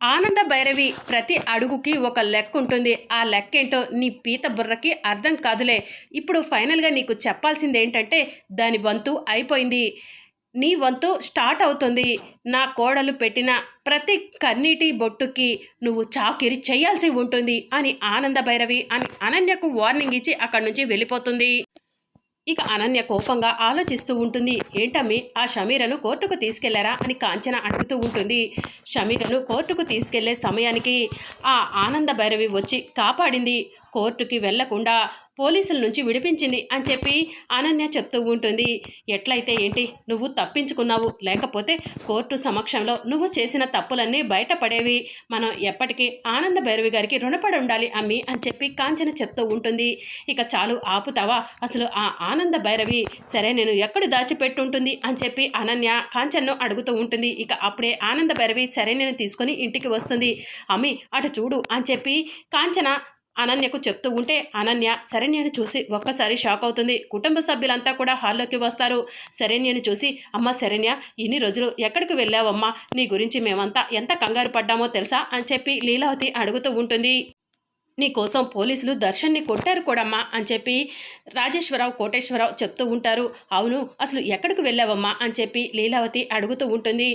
ఆనంద భైరవి ప్రతి అడుగుకి ఒక లెక్క ఉంటుంది. ఆ లెక్క ఏంటో నీ పీత బుర్రకి అర్థం కాదులే. ఇప్పుడు ఫైనల్గా నీకు చెప్పాల్సింది ఏంటంటే దాని వంతు అయిపోయింది. నీ వంతు స్టార్ట్ అవుతుంది. నా కోడలు పెట్టిన ప్రతి కన్నీటి బొట్టుకి నువ్వు చాకిరి చేయాల్సి ఉంటుంది అని ఆనంద భైరవి అని అనన్యకు వార్నింగ్ ఇచ్చి అక్కడి నుంచి వెళ్ళిపోతుంది. ఇక అనన్య కోపంగా ఆలోచిస్తూ ఉంటుంది. ఏంటమ్మి? ఆ షమీరను కోర్టుకు తీసుకెళ్ళారా? అని కాంచన అడుగుతూ ఉంటుంది. షమీరను కోర్టుకు తీసుకెళ్ళే సమయానికి ఆ ఆనంద భైరవి వచ్చి కాపాడింది. కోర్టుకి వెళ్ళకుండా పోలీసుల నుంచి విడిపించింది అని చెప్పి అనన్య చెప్తూ ఉంటుంది. ఎట్లయితే ఏంటి? నువ్వు తప్పించుకున్నావు. లేకపోతే కోర్టు సమక్షంలో నువ్వు చేసిన తప్పులన్నీ బయటపడేవి. మనం ఎప్పటికీ ఆనంద భైరవి గారికి రుణపడి ఉండాలి అమ్మి అని చెప్పి కాంచన చెప్తూ ఉంటుంది. ఇక చాలు ఆపుతావా? అసలు ఆ ఆనంద భైరవి సరే నేను ఎక్కడ దాచిపెట్టుంటుంది? అని చెప్పి అనన్య కాంచన్ను అడుగుతూ ఉంటుంది. ఇక అప్పుడే ఆనంద భైరవి సరే నేను తీసుకొని ఇంటికి వస్తుంది. అమ్మి అటు చూడు అని చెప్పి కాంచన అనన్యకు చెప్తూ ఉంటే అనన్య శరణ్యను చూసి ఒక్కసారి షాక్ అవుతుంది. కుటుంబ సభ్యులంతా కూడా హాల్లోకి వస్తారు. శరణ్యను చూసి అమ్మ శరణ్య ఇన్ని రోజులు ఎక్కడికి వెళ్ళావమ్మా? నీ గురించి మేమంతా ఎంత కంగారు పడ్డామో తెలుసా? అని చెప్పి లీలావతి అడుగుతూ ఉంటుంది. నీకోసం పోలీసులు దర్శన్ని కొట్టారు కూడమ్మా అని చెప్పి రాజేశ్వరరావు కోటేశ్వరరావు చెప్తూ ఉంటారు. అవును అసలు ఎక్కడికి వెళ్ళావమ్మా? అని చెప్పి లీలావతి అడుగుతూ ఉంటుంది.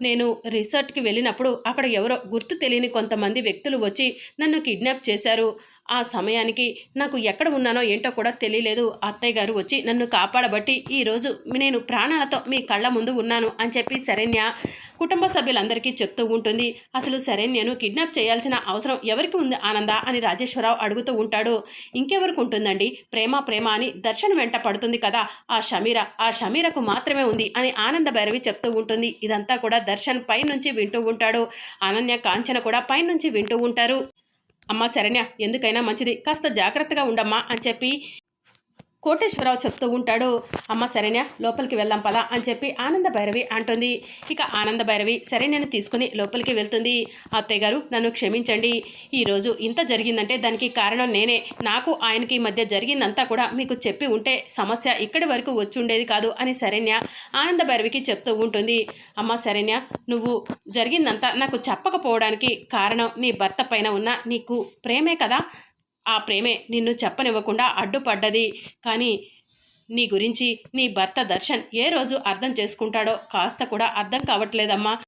నేను రిసార్ట్కి వెళ్ళినప్పుడు అక్కడ ఎవరో గుర్తు తెలియని కొంతమంది వ్యక్తులు వచ్చి నన్ను కిడ్నాప్ చేశారు. ఆ సమయానికి నాకు ఎక్కడ ఉన్నానో ఏంటో కూడా తెలియలేదు. అత్తయ్య గారు వచ్చి నన్ను కాపాడబట్టి ఈరోజు నేను ప్రాణాలతో మీ కళ్ళ ముందు ఉన్నాను అని చెప్పి శరణ్య కుటుంబ సభ్యులందరికీ చెప్తూ ఉంటుంది. అసలు శరణ్యను కిడ్నాప్ చేయాల్సిన అవసరం ఎవరికి ఉంది ఆనంద అని రాజేశ్వరరావు అడుగుతూ ఉంటాడు. ఇంకెవరికి ఉంటుందండి? ప్రేమ ప్రేమ అని దర్శన్ వెంట పడుతుంది కదా. ఆ షమీర ఆ షమీరకు మాత్రమే ఉంది అని ఆనంద భైరవి చెప్తూ ఉంటుంది. ఇదంతా కూడా దర్శన్ పైనుంచి వింటూ ఉంటాడు. అనన్య కాంచన కూడా పైనుంచి వింటూ ఉంటారు. అమ్మ శరణ్య ఎందుకైనా మంచిది. కాస్త జాగ్రత్తగా ఉండమ్మా అని చెప్పి కోటేశ్వరరావు చెప్తూ ఉంటాడు అమ్మ శరణ్య లోపలికి వెళ్దాం పదా అని చెప్పి ఆనంద భైరవి అంటుంది. ఇక ఆనంద భైరవి శరణ్యను తీసుకుని లోపలికి వెళ్తుంది. అత్తయ్య గారు నన్ను క్షమించండి. ఈరోజు ఇంత జరిగిందంటే దానికి కారణం నేనే. నాకు ఆయనకి మధ్య జరిగిందంతా కూడా మీకు చెప్పి ఉంటే సమస్య ఇక్కడి వరకు వచ్చి ఉండేది కాదు అని శరణ్య ఆనంద భైరవికి చెప్తూ ఉంటుంది. అమ్మ శరణ్య నువ్వు జరిగిందంతా నాకు చెప్పకపోవడానికి కారణం నీ భర్త పైన ఉన్న నీకు ప్రేమే కదా. ఆ ప్రేమే నిన్ను చెప్పనివ్వకుండా అడ్డుపడ్డది. కానీ నీ గురించి నీ భర్త దర్శన్ ఏ రోజు అర్థం చేసుకుంటాడో కాస్త కూడా అర్థం కావట్లేదమ్మా.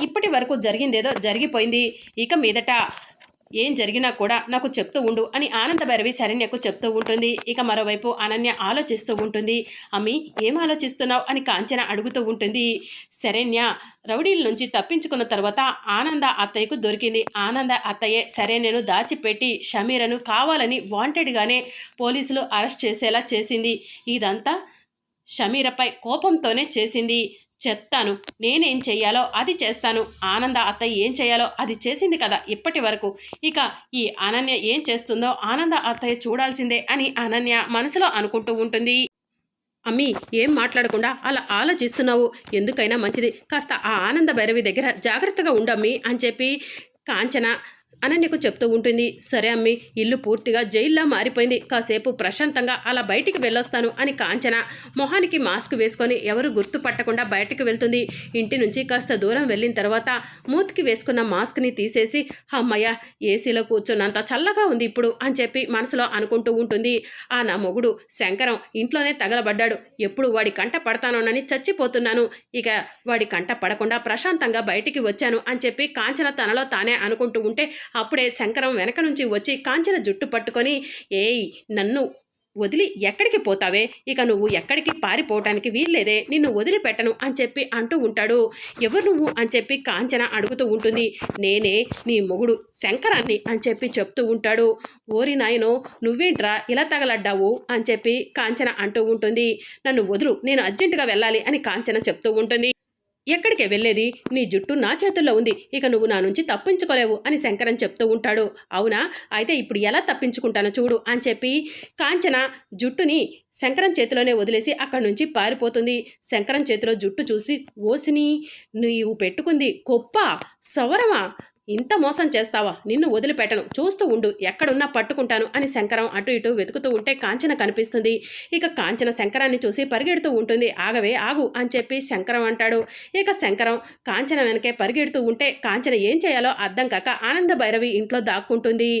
ఇప్పటి వరకు జరిగిందేదో జరిగిపోయింది. ఇక మీదట ఏం జరిగినా కూడా నాకు చెప్తూ ఉండు అని ఆనంద భైరవి శరణ్యకు చెప్తూ ఉంటుంది. ఇక మరోవైపు అనన్య ఆలోచిస్తూ ఉంటుంది. అమ్మి ఏం ఆలోచిస్తున్నావు అని కాంచన అడుగుతూ ఉంటుంది. శరణ్య రౌడీల నుంచి తప్పించుకున్న తర్వాత ఆనంద అత్తయ్యకు దొరికింది. ఆనంద అత్తయ్యే శరణ్యను దాచిపెట్టి షమీరను కావాలని వాంటెడ్గానే పోలీసులు అరెస్ట్ చేసేలా చేసింది. ఇదంతా షమీరపై కోపంతోనే చేసింది. చెప్తాను. నేనేం చెయ్యాలో అది చేస్తాను. ఆనంద అత్తయ్య ఏం చేయాలో అది చేసింది కదా ఇప్పటి వరకు. ఇక ఈ అనన్య ఏం చేస్తుందో ఆనంద అత్తయ్య చూడాల్సిందే అని అనన్య మనసులో అనుకుంటూ ఉంటుంది. అమ్మి ఏం మాట్లాడకుండా అలా ఆలోచిస్తున్నావు? ఎందుకైనా మంచిది. కాస్త ఆ ఆనంద భైరవి దగ్గర జాగ్రత్తగా ఉండమ్మి అని చెప్పి కాంచన అనన్యకు చెప్తూ ఉంటుంది సరే అమ్మి ఇల్లు పూర్తిగా జైల్లో మారిపోయింది. కాసేపు ప్రశాంతంగా అలా బయటికి వెళ్ళొస్తాను అని కాంచన మొహానికి మాస్క్ వేసుకొని ఎవరు గుర్తుపట్టకుండా బయటికి వెళ్తుంది. ఇంటి నుంచి కాస్త దూరం వెళ్ళిన తర్వాత మూతికి వేసుకున్న మాస్క్ని తీసేసి అమ్మయ్య ఏసీలో కూర్చున్నంత చల్లగా ఉంది ఇప్పుడు అని చెప్పి మనసులో అనుకుంటూ ఉంటుంది. ఆ నా మొగుడు శంకరం ఇంట్లోనే తగలబడ్డాడు. ఎప్పుడు వాడి కంట పడతానోనని చచ్చిపోతున్నాను. ఇక వాడి కంట పడకుండా ప్రశాంతంగా బయటికి వచ్చాను అని చెప్పి కాంచన తనలో తానే అనుకుంటూ ఉంటే అప్పుడే శంకరం వెనక నుంచి వచ్చి కాంచన జుట్టు పట్టుకొని ఏయ్ నన్ను వదిలి ఎక్కడికి పోతావే? ఇక నువ్వు ఎక్కడికి పారిపోవటానికి వీల్లేదే. నిన్ను వదిలిపెట్టను అని చెప్పి అంటూ ఉంటాడు. ఎవరు నువ్వు? అని చెప్పి కాంచన అడుగుతూ ఉంటుంది. నేనే నీ మొగుడు శంకరాన్ని అని చెప్పి చెప్తూ ఉంటాడు. ఓరి నాయను నువ్వేంట్రా ఇలా తగలడ్డావు? అని చెప్పి కాంచన అంటూ ఉంటుంది. నన్ను వదులు నేను అర్జెంటుగా వెళ్ళాలి అని కాంచన చెప్తూ ఉంటుంది. ఎక్కడికే వెళ్ళేది? నీ జుట్టు నా చేతుల్లో ఉంది. ఇక నువ్వు నా నుంచి తప్పించుకోలేవు అని శంకరన్ చెప్తూ ఉంటాడు. అవునా? అయితే ఇప్పుడు ఎలా తప్పించుకుంటానో చూడు అని చెప్పి కాంచన జుట్టుని శంకరం చేతిలోనే వదిలేసి అక్కడి నుంచి పారిపోతుంది. శంకరం చేతిలో జుట్టు చూసి ఓసిని నీవు పెట్టుకుంది గొప్ప సవరమా? ఇంత మోసం చేస్తావా? నిన్ను వదిలిపెట్టను. చూస్తూ ఉండు. ఎక్కడున్నా పట్టుకుంటాను అని శంకరం అటు ఇటు వెతుకుతూ ఉంటే కాంచన కనిపిస్తుంది. ఇక కాంచన శంకరాన్ని చూసి పరిగెడుతూ ఉంటుంది. ఆగవే ఆగు అని చెప్పి శంకరం అంటాడు. ఇక శంకరం కాంచన వెనకే పరిగెడుతూ ఉంటే కాంచన ఏం చేయాలో అర్థం కాక ఆనంద భైరవి ఇంట్లో దాక్కుంటుంది.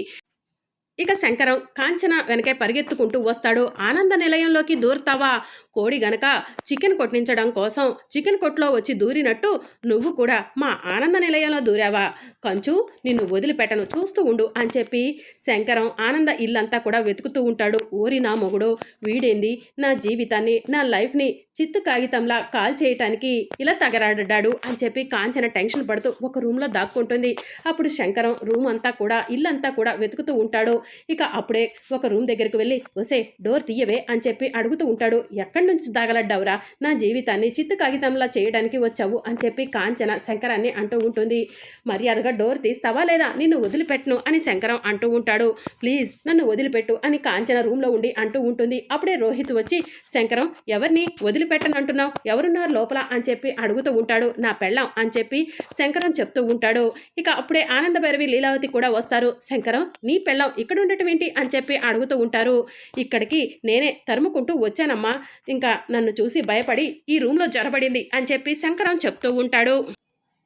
ఇక శంకరం కాంచన వెనకే పరిగెత్తుకుంటూ వస్తాడు. ఆనంద నిలయంలోకి దూరుతావా? కోడి గనక చికెన్ కొట్టించడం కోసం చికెన్ కొట్లో వచ్చి దూరినట్టు నువ్వు కూడా మా ఆనంద నిలయంలో దూరావా? కంచు నిన్ను వదిలిపెట్టను చూస్తూ ఉండు అని చెప్పి శంకరం ఆనంద ఇల్లంతా కూడా వెతుకుతూ ఉంటాడు. ఓరి నా మొగుడు వీడేంది? నా జీవితాన్ని నా లైఫ్ని చిత్తు కాగితంలా కాల్ చేయటానికి ఇలా తగరాడ్డాడు అని చెప్పి కాంచన టెన్షన్ పడుతూ ఒక రూమ్లో దాక్కుంటుంది. అప్పుడు శంకరం రూమ్ అంతా కూడా ఇల్లంతా కూడా వెతుకుతూ ఉంటాడు. ఇక అప్పుడే ఒక రూమ్ దగ్గరికి వెళ్ళి వసే డోర్ తీయవే అని చెప్పి అడుగుతూ ఉంటాడు. ఎక్కడి నుంచి దాగలడ్డావురా? నా జీవితాన్ని చిత్తు కాగితంలా చేయడానికి వచ్చావు అని చెప్పి కాంచన శంకరాన్ని అంటూ ఉంటుంది. మర్యాదగా డోర్ తీస్తావా లేదా? నిన్ను వదిలిపెట్టను అని శంకరం అంటూ ఉంటాడు. ప్లీజ్ నన్ను వదిలిపెట్టు అని కాంచన రూమ్లో ఉండి అంటూ ఉంటుంది. అప్పుడే రోహిత్ వచ్చి శంకరం ఎవరిని వదిలి అంటున్నావు ఎవరున్నారు లోపల? అని చెప్పి అడుగుతూ ఉంటాడు. నా పెళ్ళం అని చెప్పి శంకరం చెప్తూ ఉంటాడు. ఇక అప్పుడే ఆనంద భైరవి లీలావతి కూడా వస్తారు. శంకరం నీ పెళ్ళం ఇక్కడ ఉండటం ఏంటి? అని చెప్పి అడుగుతూ ఉంటారు. ఇక్కడికి నేనే తరుముకుంటూ వచ్చానమ్మా. ఇంకా నన్ను చూసి భయపడి ఈ రూమ్లో జొరబడింది అని చెప్పి శంకరం చెప్తూ ఉంటాడు.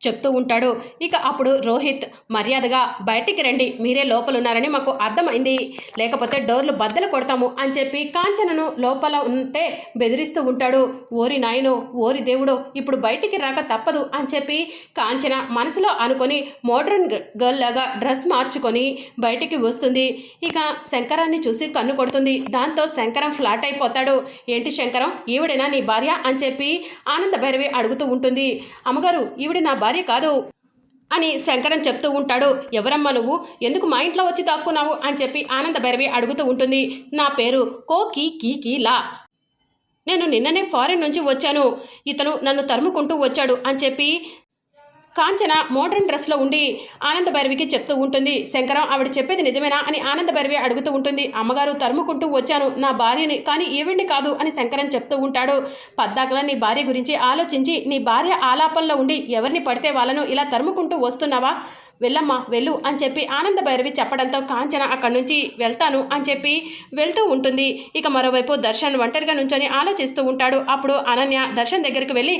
చెప్తూ ఉంటాడు. ఇక అప్పుడు రోహిత్ మర్యాదగా బయటికి రండి మీరే లోపలున్నారని మాకు అర్థమైంది. లేకపోతే డోర్లు బద్దలు కొడతాము అని చెప్పి కాంచనను లోపల ఉంటే బెదిరిస్తూ ఉంటాడు. ఓరి నాయనో ఓరి దేవుడో ఇప్పుడు బయటికి రాక తప్పదు అని చెప్పి కాంచన మనసులో అనుకొని మోడ్రన్ గర్ల్ లాగా డ్రెస్ మార్చుకొని బయటికి వస్తుంది. ఇక శంకరాన్ని చూసి కన్ను కొడుతుంది. దాంతో శంకరం ఫ్లాట్ అయిపోతాడు. ఏంటి శంకరం? ఈవిడేనా నీ భార్య? అని చెప్పి ఆనంద భైరవి అడుగుతూ ఉంటుంది. అమ్మగారు ఈవిడ నా భార్య కాదు. అని శంకరం చెప్తూ ఉంటాడు. ఎవరమ్మా నువ్వు? ఎందుకు మా ఇంట్లో వచ్చి దాక్కున్నావు? అని చెప్పి ఆనంద భైరవి అడుగుతూ ఉంటుంది. నా పేరు కోకి కీ లా. నేను నిన్ననే ఫారిన్ నుంచి వచ్చాను. ఇతను నన్ను తరుముకుంటూ వచ్చాడు అని చెప్పి కాంచన మోడర్న్ డ్రెస్లో ఉండి ఆనందభైరవికి చెప్తూ ఉంటుంది శంకరం ఆవిడ చెప్పేది నిజమేనా? అని ఆనందభైరవి అడుగుతూ ఉంటుంది అమ్మగారు తరుముకుంటూ వచ్చాను నా భార్యని కానీ ఈవిడ్ని కాదు అని శంకరం చెప్తూ ఉంటాడు. పద్దాకలా నీ భార్య గురించి ఆలోచించి నీ భార్య ఆలాపంలో ఉండి ఎవరిని పడితే వాళ్ళను ఇలా తరుముకుంటూ వస్తున్నావా? వెళ్ళమ్మా వెళ్ళు అని చెప్పి ఆనంద భైరవి చెప్పడంతో కాంచన అక్కడి నుంచి వెళ్తాను అని చెప్పి వెళ్తూ ఉంటుంది. ఇక మరోవైపు దర్శన్ ఒంటరిగా నుంచొని ఆలోచిస్తూ ఉంటాడు. అప్పుడు అనన్య దర్శన్ దగ్గరికి వెళ్ళి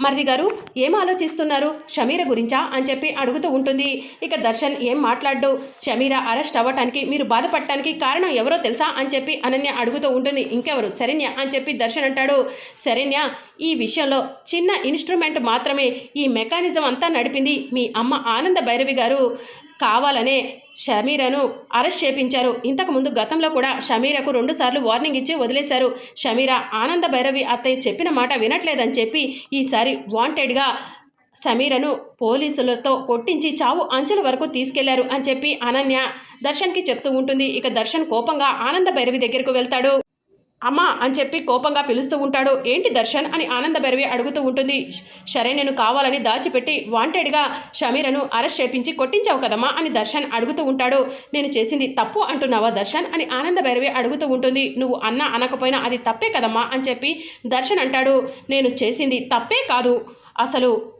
మరిది గారు ఏం ఆలోచిస్తున్నారు? షమీర గురించా? అని చెప్పి అడుగుతూ ఉంటుంది. ఇక దర్శన్ ఏం మాట్లాడ్డు? షమీర అరెస్ట్ అవ్వటానికి మీరు బాధపడటానికి కారణం ఎవరో తెలుసా? అని చెప్పి అనన్య అడుగుతూ ఉంటుంది. ఇంకెవరు? శరణ్య? అని చెప్పి దర్శన్ అంటాడు. శరణ్య ఈ విషయంలో చిన్న ఇన్స్ట్రుమెంట్ మాత్రమే ఈ మెకానిజం అంతా నడిపింది మీ అమ్మ ఆనంద భైరవి గారు. కావాలనే షమీరను అరెస్ట్ చేపించారు. ఇంతకుముందు గతంలో కూడా షమీరకు రెండుసార్లు వార్నింగ్ ఇచ్చి వదిలేశారు. షమీర ఆనంద భైరవి అత్తయ్య చెప్పిన మాట వినట్లేదని చెప్పి ఈసారి వాంటెడ్గా సమీరను పోలీసులతో కొట్టించి చావు అంచుల వరకు తీసుకెళ్ళారు అని చెప్పి అనన్య దర్శన్కి చెప్తూ ఉంటుంది. ఇక దర్శన్ కోపంగా ఆనంద భైరవి దగ్గరకు వెళ్తాడు. అమ్మా అని చెప్పి కోపంగా పిలుస్తూ ఉంటాడు. ఏంటి దర్శన్ అని ఆనంద బెరవి అడుగుతూ ఉంటుంది. సరే నేను కావాలని దాచిపెట్టి వాంటెడ్గా షమీరను అరెస్ట్ చేపించి కొట్టించావు కదమ్మా అని దర్శన్ అడుగుతూ ఉంటాడు. నేను చేసింది తప్పు అంటున్నావా దర్శన్ అని ఆనంద బెరవి అడుగుతూ ఉంటుంది. నువ్వు అన్న అనకపోయినా అది తప్పే కదమ్మా అని చెప్పి దర్శన్ అంటాడు. నేను చేసింది తప్పే కాదు. అసలు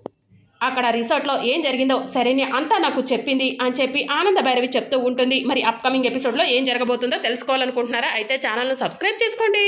అక్కడ రిసార్ట్లో ఏం జరిగిందో శరణ్య అంతా నాకు చెప్పింది అని చెప్పి ఆనంద భైరవి చెప్తూ ఉంటుంది. మరి అప్కమింగ్ ఎపిసోడ్లో ఏం జరగబోతుందో తెలుసుకోవాలనుకుంటున్నారా? అయితే ఛానల్ను సబ్స్క్రైబ్ చేసుకోండి.